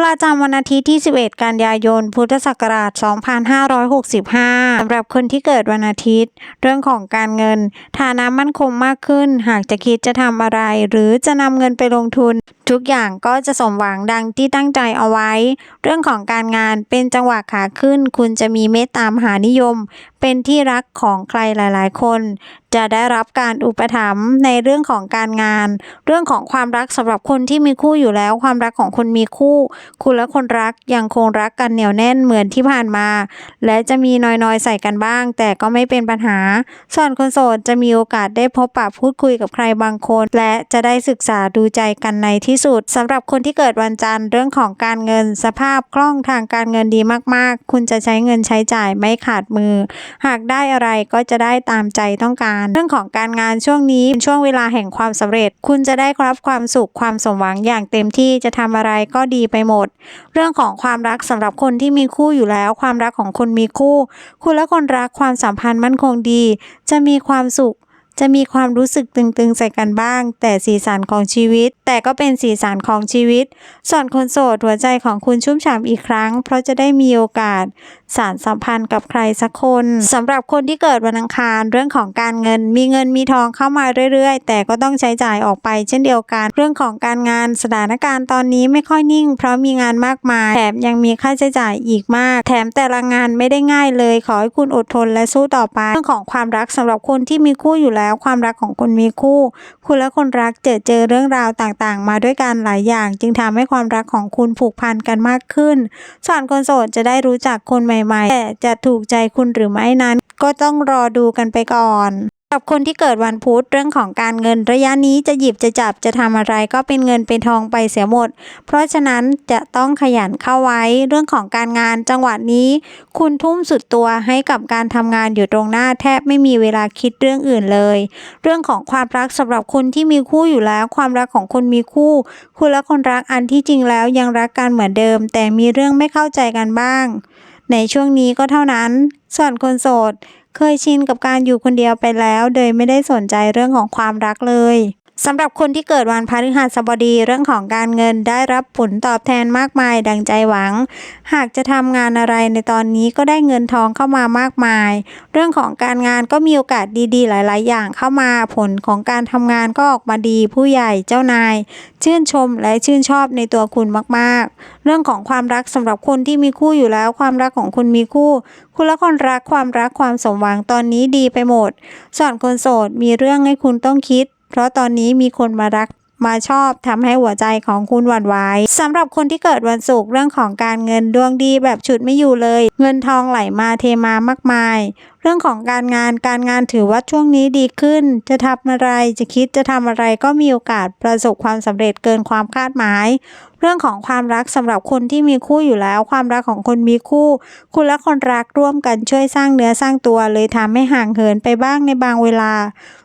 ประจำวันอาทิตย์ที่ 11 กันยายน พุทธศักราช 2565 สำหรับคนที่เกิดวันอาทิตย์ เรื่องของการเงิน ฐานะมั่นคงมากขึ้น หากจะคิดจะทำอะไร หรือจะนำเงินไปลงทุน ทุกอย่างก็จะสมหวังดังที่ตั้งใจเอาไว้ เรื่องของการงานเป็นจังหวะขาขึ้น คุณจะมีเมตตามหานิยม เป็นที่รักของใครหลายๆ คน จะได้รับการอุปถัมภ์ในเรื่องของการงาน เรื่องของความรักสำหรับคนที่มีคู่อยู่แล้ว ความรักของคนมีคู่คุณและคนรักยังคงรักกันเหนียวแน่นเหมือนที่ผ่านมา และจะมีน้อยๆใส่กันบ้าง แต่ก็ไม่เป็นปัญหา ส่วนคนโสดจะมีโอกาสได้พบปะพูดคุยกับใครบางคน และจะได้ศึกษาดูใจกันในที่สุดสำหรับคนที่เกิดวันจันทร์เรื่องของการเงินสภาพคล่องทางการเงินดีมากๆ คุณจะใช้เงินใช้จ่ายไม่ขาดมือ หากได้อะไรก็จะได้ตามใจต้องการ เรื่องของการงานช่วงนี้เป็นช่วงเวลาแห่งความสำเร็จ คุณจะได้รับความสุขความสมหวังอย่างเต็มที่จะทำอะไรก็ดีไปหมดเรื่องของความรักสำหรับคนที่มีคู่อยู่แล้ว ความรักของคนมีคู่ คุณและคนรักความสัมพันธ์มั่นคงดี จะมีความสุขจะมีความรู้สึกตึงๆใส่กันบ้าง แต่สีสันของชีวิต แต่ก็เป็นสีสันของชีวิต ส่วนคนโสดหัวใจของคุณชุ่มฉ่ำอีกครั้ง เพราะจะได้มีโอกาสสารสัมพันธ์กับใครสักคนสำหรับคนที่เกิดวันอังคารเรื่องของการเงิน มีเงินมีทองเข้ามาเรื่อยๆ แต่ก็ต้องใช้จ่ายออกไป เช่นเดียวกัน เรื่องของการงานสถานการณ์ตอนนี้ไม่ค่อยนิ่ง เพราะมีงานมากมายแถมยังมีค่าใช้จ่ายอีกมาก แถมแต่ละงานไม่ได้ง่ายเลย ขอให้คุณอดทนและสู้ต่อไป เรื่องของความรักสำหรับคนที่มีคู่อยู่แล้ว ความรักของคนมีคู่ คุณและคนรักเจอเจอเรื่องราวต่างๆ มาด้วยกันหลายอย่าง จึงทำให้ความรักของคุณผูกพันกันมากขึ้นส่วนคนโสดจะได้รู้จักคนใหม่ๆแต่จะถูกใจคุณหรือไม่นั้น ก็ต้องรอดูกันไปก่อนสำหรับคนที่เกิดวันพุธเรื่องของการเงินระยะนี้จะหยิบจะจับจะทำอะไรก็เป็นเงินเป็นทองไปเสียหมด เพราะฉะนั้นจะต้องขยันเข้าไว้เรื่องของการงานจังหวะนี้ คุณทุ่มสุดตัวให้กับการทำงานอยู่ตรงหน้าแทบไม่มีเวลาคิดเรื่องอื่นเลย เรื่องของความรักสำหรับคนที่มีคู่อยู่แล้ว ความรักของคนมีคู่ คุณและคนรักอันที่จริงแล้วยังรักกันเหมือนเดิม แต่มีเรื่องไม่เข้าใจกันบ้าง ในช่วงนี้ก็เท่านั้น ส่วนคนโสด เคยชินกับการอยู่คนเดียวไปแล้ว โดยไม่ได้สนใจเรื่องของความรักเลย สำหรับคนที่เกิดวันพฤหัสบดีเรื่องของการเงินได้รับผลตอบแทนมากมายดังใจหวัง หากจะทำงานอะไรในตอนนี้ก็ได้เงินทองเข้ามามากมาย เรื่องของการงานก็มีโอกาสดีๆ หลาย ๆ อย่างเข้ามาผลของการทำงานก็ออกมาดีผู้ใหญ่เจ้านาย ชื่นชมและชื่นชอบในตัวคุณมากๆ เรื่องของความรักสำหรับคนที่มีคู่อยู่แล้วความรักของคุณมีคู่ คุณและคนรักความรักความสมหวังตอนนี้ดีไปหมดส่วนคนโสดมีเรื่องให้คุณต้องคิด ราะตอนนี้มีคนมารักมาชอบทำให้หัวใจของคุณหวั่นไหวสำหรับคนที่เกิดวันศุกร์เรื่องของการเงินดวงดีแบบฉุดไม่อยู่เลย เงินทองไหลมาเทมามากมาย รื่องของการงานการงานถือว่าช่วงนี้ดีขึ้น จะทำอะไรจะคิดจะทำอะไรก็มีโอกาสประสบความสำเร็จเกินความคาดหมาย เรื่องของความรักสำหรับคนที่มีคู่อยู่แล้ว ความรักของคนมีคู่ คุณและคนรักร่วมกันช่วยสร้างเนื้อสร้างตัวเลยทำให้ห่างเหินไปบ้างในบางเวลา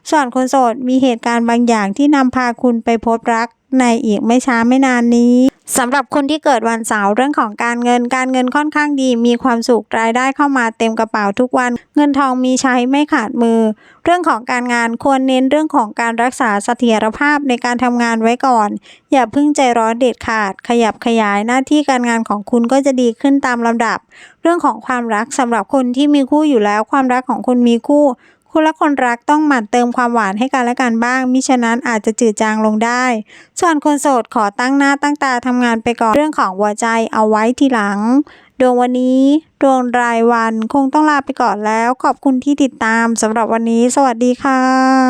ส่วนคนโสดมีเหตุการณ์บางอย่างที่นำพาคุณไปพบรัก ในอีกไม่ช้าไม่นานนี้สำหรับคนที่เกิดวันเสาร์เรื่องของการเงินการเงินค่อนข้างดี มีความสุขรายได้เข้ามาเต็มกระเป๋าทุกวัน เงินทองมีใช้ไม่ขาดมือ เรื่องของการงานควรเน้นเรื่องของการรักษาเสถียรภาพในการทำงานไว้ก่อน อย่าเพิ่งใจร้อนเด็ดขาด ขยับขยายหน้าที่การงานของคุณก็จะดีขึ้นตามลำดับ เรื่องของความรักสำหรับคนที่มีคู่อยู่แล้วความรักของคนมีคู่ คุณและคนรักต้องหมั่นเติมความหวานให้กันและกันบ้าง มิฉะนั้นอาจจะจืดจางลงได้ ส่วนคนโสดขอตั้งหน้าตั้งตาทำงานไปก่อนเรื่องของหัวใจเอาไว้ทีหลัง ดวงวันนี้ ดวงรายวันคงต้องลาไปก่อนแล้ว ขอบคุณที่ติดตามสำหรับวันนี้ สวัสดีค่ะ